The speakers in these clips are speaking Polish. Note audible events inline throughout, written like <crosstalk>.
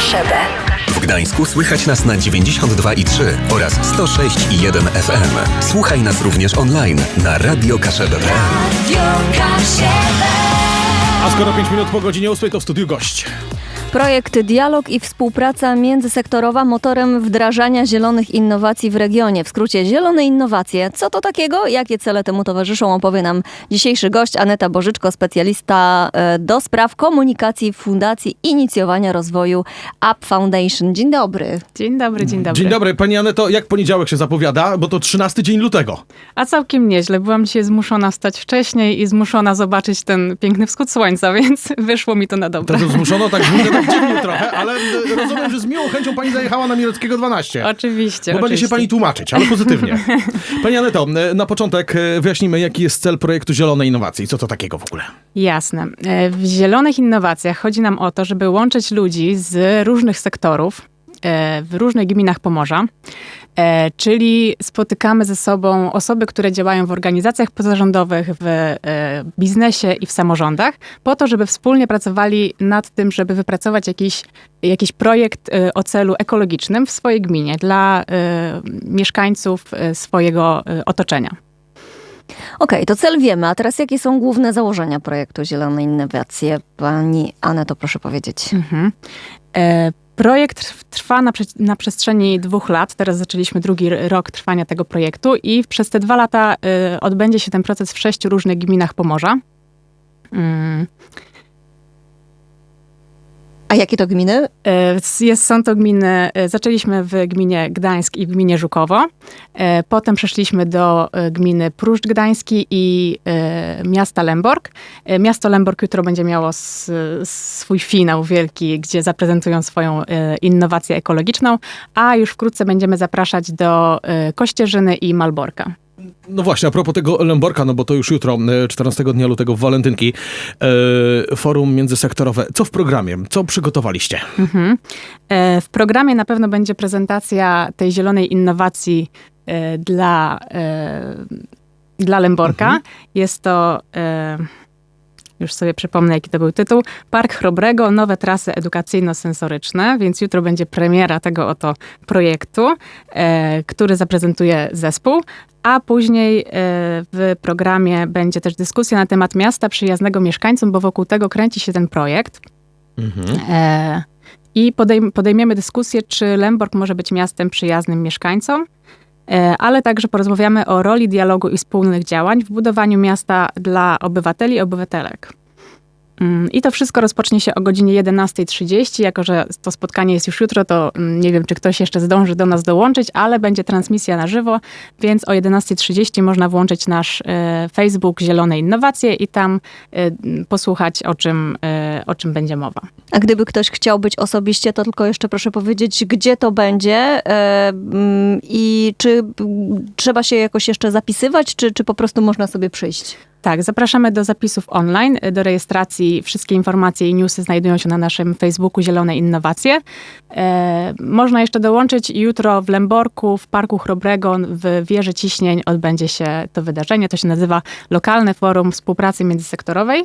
Kaszebę. W Gdańsku słychać nas na 92,3 oraz 106,1 FM. Słuchaj nas również online na radiokaszebę.pl. A skoro 5 minut po godzinie 8 to w studiu gość. Projekt Dialog i współpraca międzysektorowa motorem wdrażania zielonych innowacji w regionie. W skrócie Zielone Innowacje. Co to takiego? Jakie cele temu towarzyszą? Opowie nam dzisiejszy gość Aneta Bożyczko, specjalista e, do spraw komunikacji w Fundacji Inicjowania Rozwoju Up Foundation. Dzień dobry. Dzień dobry, dzień dobry. Dzień dobry, pani Aneto, jak poniedziałek się zapowiada? Bo to 13 dzień lutego. A całkiem nieźle. Byłam dzisiaj zmuszona wstać wcześniej i zmuszona zobaczyć ten piękny wschód słońca, <laughs> więc wyszło mi to na dobre. To, to zmuszono, tak tak dziwnie trochę, ale e, rozumiem, że z miłą chęcią pani zajechała na Mirockiego 12. Oczywiście, Bo będzie się pani tłumaczyć, ale pozytywnie. <laughs> Pani Aneto, e, na początek e, wyjaśnimy, jaki jest cel projektu Zielone Innowacje i co to takiego w ogóle. Jasne. W zielonych innowacjach chodzi nam o to, żeby łączyć ludzi z różnych sektorów w różnych gminach Pomorza. E, Czyli spotykamy ze sobą osoby, które działają w organizacjach pozarządowych, w e, biznesie i w samorządach, po to, żeby wspólnie pracowali nad tym, żeby wypracować jakiś, jakiś projekt e, o celu ekologicznym w swojej gminie dla e, mieszkańców e, swojego e, otoczenia. Okej, to cel wiemy, a teraz jakie są główne założenia projektu Zielone Innowacje? Pani Aneto, proszę powiedzieć. Mhm. E, Projekt trw- trwa na, na przestrzeni dwóch lat. Teraz zaczęliśmy drugi rok trwania tego projektu i przez te dwa lata e, odbędzie się ten proces w sześciu różnych gminach Pomorza. Mm. A jakie to gminy? E, Jest, są to gminy, e, zaczęliśmy w gminie Gdańsk i w gminie Żukowo. E, Potem przeszliśmy do gminy Pruszcz Gdański i miasta Lemborg. Miasto Lemborg jutro będzie miało swój finał wielki, gdzie zaprezentują swoją innowację ekologiczną, a już wkrótce będziemy zapraszać do Kościerzyny i Malborka. No właśnie, a propos tego Lęborka, no bo to już jutro, e, 14 dnia lutego w Walentynki, e, forum międzysektorowe. Co w programie? Co przygotowaliście? Mhm. E, W programie na pewno będzie prezentacja tej zielonej innowacji e, dla, e, dla Lęborka. Jest to, e, już sobie przypomnę, jaki to był tytuł, Park Chrobrego, nowe trasy edukacyjno-sensoryczne, więc jutro będzie premiera tego oto projektu, e, który zaprezentuje zespół. A później e, w programie będzie też dyskusja na temat miasta przyjaznego mieszkańcom, bo wokół tego kręci się ten projekt. E, I podejm- podejmiemy dyskusję, czy Lemborg może być miastem przyjaznym mieszkańcom, ale także porozmawiamy o roli dialogu i wspólnych działań w budowaniu miasta dla obywateli i obywatelek. Mm, I to wszystko rozpocznie się o godzinie 11.30. Jako, że to spotkanie jest już jutro, to mm, nie wiem, czy ktoś jeszcze zdąży do nas dołączyć, ale będzie transmisja na żywo, więc o 11.30 można włączyć nasz e, Facebook Zielone Innowacje i tam e, posłuchać, o czym, e, o czym będzie mowa. A gdyby ktoś chciał być osobiście, to tylko jeszcze proszę powiedzieć, gdzie to będzie mm, i czy trzeba się jakoś jeszcze zapisywać, czy, czy po prostu można sobie przyjść? Tak, zapraszamy do zapisów online, do rejestracji. Wszystkie informacje i newsy znajdują się na naszym Facebooku Zielone Innowacje. E, można jeszcze dołączyć jutro w Lęborku, w Parku Chrobrego, w Wieży Ciśnień odbędzie się to wydarzenie. To się nazywa Lokalne Forum Współpracy Międzysektorowej.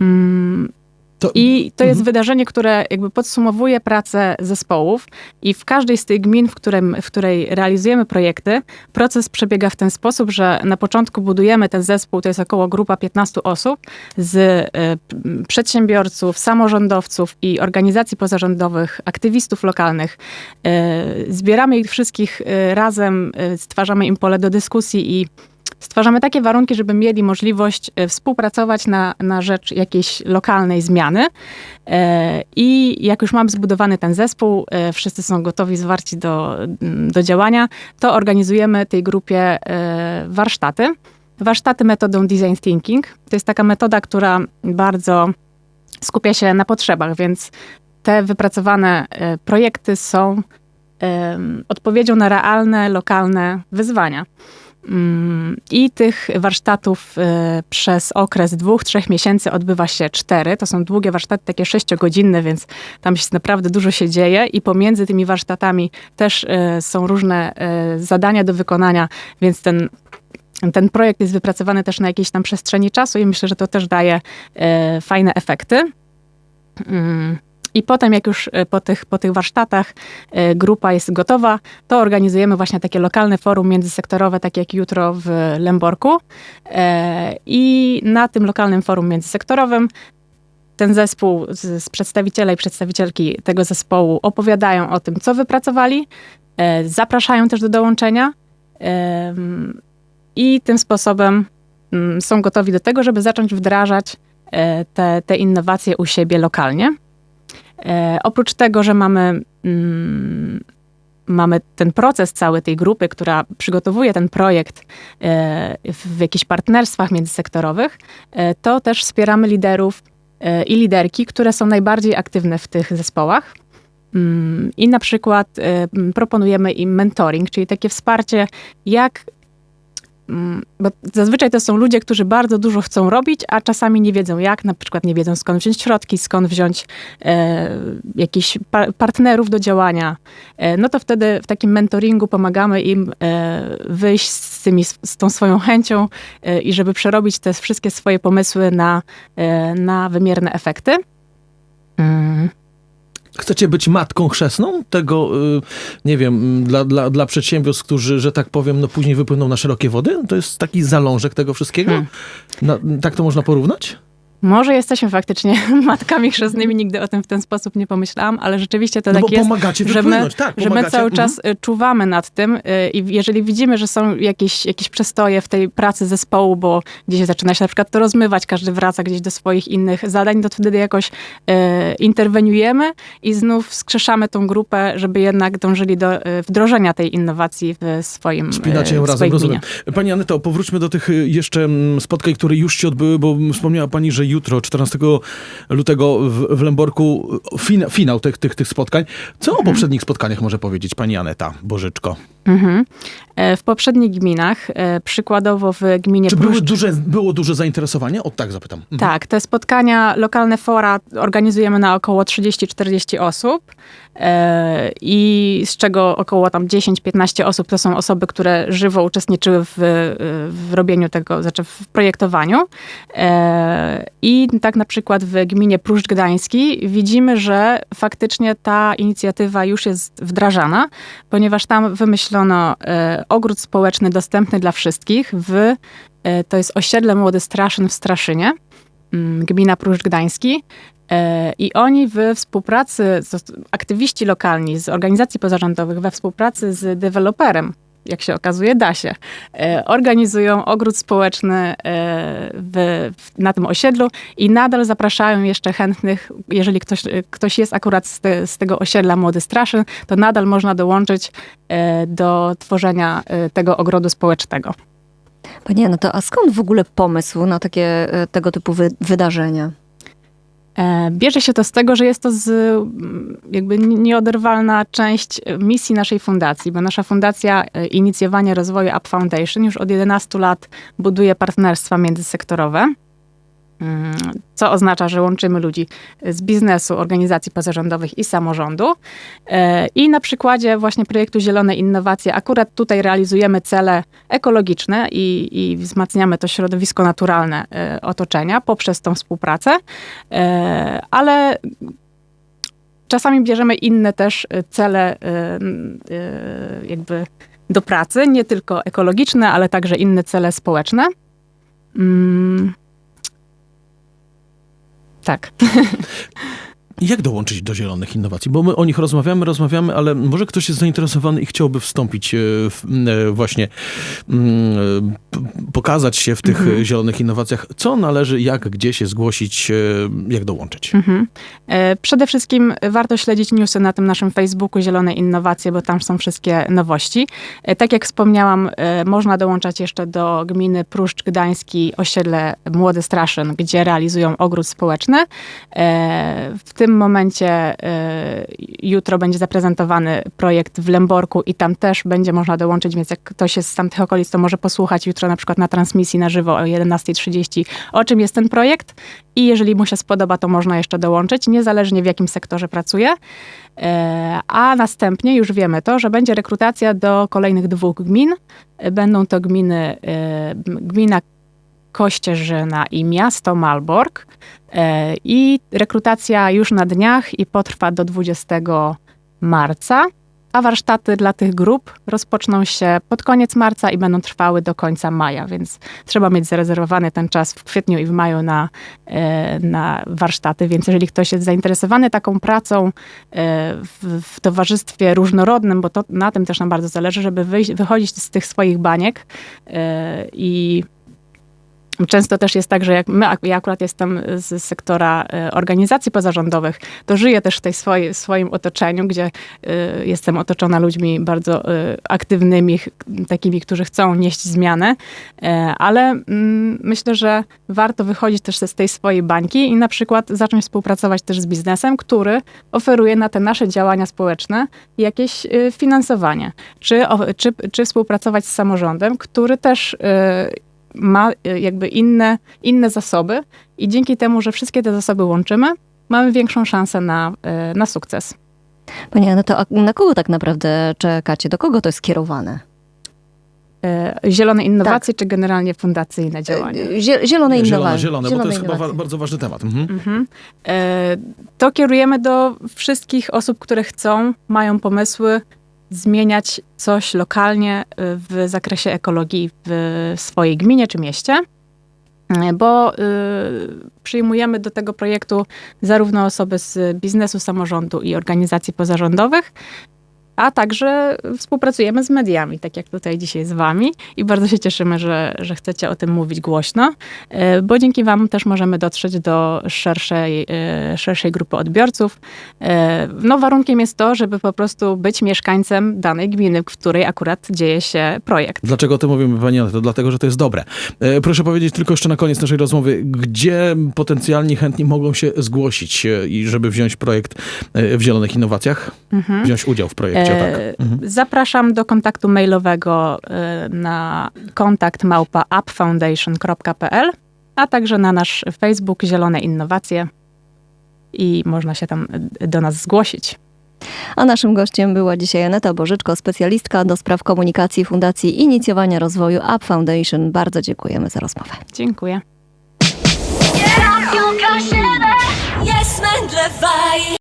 Mm, To, I to jest Mhm. wydarzenie, które jakby podsumowuje pracę zespołów i w każdej z tych gmin, w, którym, w której realizujemy projekty, proces przebiega w ten sposób, że na początku budujemy ten zespół, to jest około grupa 15 osób z p- przedsiębiorców, samorządowców i organizacji pozarządowych, aktywistów lokalnych. E, Zbieramy ich wszystkich e, razem, e, stwarzamy im pole do dyskusji i stwarzamy takie warunki, żeby mieli możliwość e, współpracować na, na rzecz jakiejś lokalnej zmiany. E, I jak już mamy zbudowany ten zespół, e, wszyscy są gotowi, zwarci do, do działania, to organizujemy tej grupie warsztaty. Warsztaty metodą design thinking. To jest taka metoda, która bardzo skupia się na potrzebach, więc te wypracowane projekty są odpowiedzią na realne, lokalne wyzwania. Mm, I tych warsztatów e, przez okres dwóch, trzech miesięcy odbywa się cztery. To są długie warsztaty, takie sześciogodzinne, więc tam się naprawdę dużo się dzieje i pomiędzy tymi warsztatami też e, są różne e, zadania do wykonania, więc ten ten projekt jest wypracowany też na jakiejś tam przestrzeni czasu i myślę, że to też daje fajne efekty. Mm. I potem, jak już e, po tych, po tych warsztatach e, grupa jest gotowa, to organizujemy właśnie takie lokalne forum międzysektorowe, tak jak jutro w Lęborku. E, I na tym lokalnym forum międzysektorowym ten zespół z, z przedstawiciele i przedstawicielki tego zespołu opowiadają o tym, co wypracowali, zapraszają też do dołączenia i tym sposobem mm, są gotowi do tego, żeby zacząć wdrażać te, te innowacje u siebie lokalnie. E, oprócz tego, że mamy, mm, mamy ten proces cały tej grupy, która przygotowuje ten projekt e, w, jakichś partnerstwach międzysektorowych, e, to też wspieramy liderów e, i liderki, które są najbardziej aktywne w tych zespołach. Mm, I na przykład e, proponujemy im mentoring, czyli takie wsparcie, jak. Mm, Bo zazwyczaj to są ludzie, którzy bardzo dużo chcą robić, a czasami nie wiedzą jak, na przykład nie wiedzą skąd wziąć środki, skąd wziąć e, jakichś pa- partnerów do działania. E, no to wtedy w takim mentoringu pomagamy im e, wyjść z, tymi, z tą swoją chęcią e, i żeby przerobić te wszystkie swoje pomysły na, e, na wymierne efekty. Mm. Chcecie być matką chrzestną tego, y, nie wiem, dla, dla, dla przedsiębiorstw, którzy, że tak powiem, no później wypłyną na szerokie wody? To jest taki zalążek tego wszystkiego? Hmm. Na, tak to można porównać? Może jesteśmy faktycznie <laughs> matkami chrzestnymi, nigdy o tym w ten sposób nie pomyślałam, ale rzeczywiście to No tak bo jest, pomagacie że my, tak, że my cały Mhm. czas y, czuwamy nad tym y, i jeżeli widzimy, że są jakieś, jakieś przestoje w tej pracy zespołu, bo gdzieś zaczyna się na przykład to rozmywać, każdy wraca gdzieś do swoich innych zadań, to wtedy jakoś y, interweniujemy i znów wskrzeszamy tą grupę, żeby jednak dążyli do wdrożenia tej innowacji w swoim Spinacie ją razem, rozumiem. Pani Aneto, powróćmy do tych jeszcze mm, spotkań, które już się odbyły, bo wspomniała Pani, że jutro, 14 lutego w, w Lęborku, fina, finał tych, tych, tych spotkań. Co Mhm. o poprzednich spotkaniach może powiedzieć Pani Aneta Bożyczko? Mhm. E, W poprzednich gminach, e, przykładowo w gminie Czy były duże, było duże zainteresowanie? O tak zapytam. Mhm. Tak, te spotkania, lokalne fora organizujemy na około 30-40 osób e, i z czego około tam 10-15 osób to są osoby, które żywo uczestniczyły w, w robieniu tego, znaczy w projektowaniu. I tak na przykład w gminie Pruszcz Gdański widzimy, że faktycznie ta inicjatywa już jest wdrażana, ponieważ tam wymyślono e, ogród społeczny dostępny dla wszystkich w e, to jest osiedle Młody Straszyn w Straszynie mm, gmina Pruszcz Gdański. E, I oni we współpracy, aktywiści lokalni z organizacji pozarządowych, we współpracy z deweloperem, jak się okazuje, da się, e, organizują ogród społeczny e, w, na tym osiedlu i nadal zapraszają jeszcze chętnych, jeżeli ktoś, e, ktoś jest akurat z, te, z tego osiedla Młody Straszyn, to nadal można dołączyć do tworzenia tego ogrodu społecznego. Panie, no to a skąd w ogóle pomysł na takie tego typu wy- wydarzenia? E, Bierze się to z tego, że jest to z, mm, jakby nieoderwalna część misji naszej fundacji, bo nasza fundacja e, Inicjowanie Rozwoju Up Foundation już od 11 lat buduje partnerstwa międzysektorowe. Mm, Co oznacza, że łączymy ludzi z biznesu, organizacji pozarządowych i samorządu. E, I na przykładzie właśnie projektu Zielone Innowacje, akurat tutaj realizujemy cele ekologiczne i, i wzmacniamy to środowisko naturalne e, otoczenia poprzez tą współpracę, E, ale czasami bierzemy inne też cele jakby do pracy, nie tylko ekologiczne, ale także inne cele społeczne. Mm. Tak. Jak dołączyć do zielonych innowacji? Bo my o nich rozmawiamy, rozmawiamy, ale może ktoś jest zainteresowany i chciałby wstąpić e, w, e, właśnie, p- pokazać się w tych Mhm. e, zielonych innowacjach. Co należy, jak, gdzie się zgłosić, e, jak dołączyć? Mhm. E, Przede wszystkim warto śledzić newsy na tym naszym Facebooku Zielone Innowacje, bo tam są wszystkie nowości. E, Tak jak wspomniałam, e, można dołączać jeszcze do gminy Pruszcz Gdański, osiedle Młody Straszyn, gdzie realizują ogród społeczny. E, W tym momencie e, jutro będzie zaprezentowany projekt w Lęborku i tam też będzie można dołączyć, więc jak ktoś jest z tamtych okolic, to może posłuchać jutro na przykład na transmisji na żywo o 11.30, o czym jest ten projekt i jeżeli mu się spodoba, to można jeszcze dołączyć, niezależnie w jakim sektorze pracuje. E, A następnie już wiemy to, że będzie rekrutacja do kolejnych dwóch gmin. Będą to gminy, e, gmina Kościerzyna i miasto Malbork. E, I rekrutacja już na dniach i potrwa do 20 marca, a warsztaty dla tych grup rozpoczną się pod koniec marca i będą trwały do końca maja, więc trzeba mieć zarezerwowany ten czas w kwietniu i w maju na, e, na warsztaty, więc jeżeli ktoś jest zainteresowany taką pracą e, w, w towarzystwie różnorodnym, bo to na tym też nam bardzo zależy, żeby wyjść, wychodzić z tych swoich baniek i Często też jest tak, że jak my, ja akurat jestem z sektora e, organizacji pozarządowych, to żyję też w tej swojej, swoim otoczeniu, gdzie e, jestem otoczona ludźmi bardzo e, aktywnymi, takimi, którzy chcą nieść zmianę, ale mm, myślę, że warto wychodzić też z tej swojej bańki i na przykład zacząć współpracować też z biznesem, który oferuje na te nasze działania społeczne jakieś finansowanie, czy, czy, czy współpracować z samorządem, który też ma y, jakby inne, inne zasoby i dzięki temu, że wszystkie te zasoby łączymy, mamy większą szansę na, y, na sukces. Pani na kogo tak naprawdę czekacie? Do kogo to jest skierowane? Y, Zielone innowacje, czy generalnie fundacyjne działania? Zie- Zielone zielone, innowacje. zielone, bo to jest chyba innowacje. wa- bardzo ważny temat. Mhm. Mhm. To kierujemy do wszystkich osób, które chcą, mają pomysły zmieniać coś lokalnie e, w zakresie ekologii w swojej gminie czy mieście. E, Bo y, przyjmujemy do tego projektu zarówno osoby z biznesu, samorządu i organizacji pozarządowych, a także współpracujemy z mediami, tak jak tutaj dzisiaj z wami i bardzo się cieszymy, że, że chcecie o tym mówić głośno, e, bo dzięki wam też możemy dotrzeć do szerszej, e, szerszej grupy odbiorców. E, No warunkiem jest to, żeby po prostu być mieszkańcem danej gminy, w której akurat dzieje się projekt. Dlaczego o tym mówimy, Pani Aneto? Dlatego, że to jest dobre. Proszę powiedzieć tylko jeszcze na koniec naszej rozmowy, gdzie potencjalni chętni mogą się zgłosić i żeby wziąć projekt w Zielonych Innowacjach? Wziąć udział w projekcie, tak. Mhm. Zapraszam do kontaktu mailowego e, na kontakt małpa upfoundation.pl, a także na nasz Facebook Zielone Innowacje i można się tam e, do nas zgłosić. A naszym gościem była dzisiaj Aneta Bożyczko, specjalistka do spraw komunikacji Fundacji Inicjowania Rozwoju Up Foundation. Bardzo dziękujemy za rozmowę. Dziękuję. Jest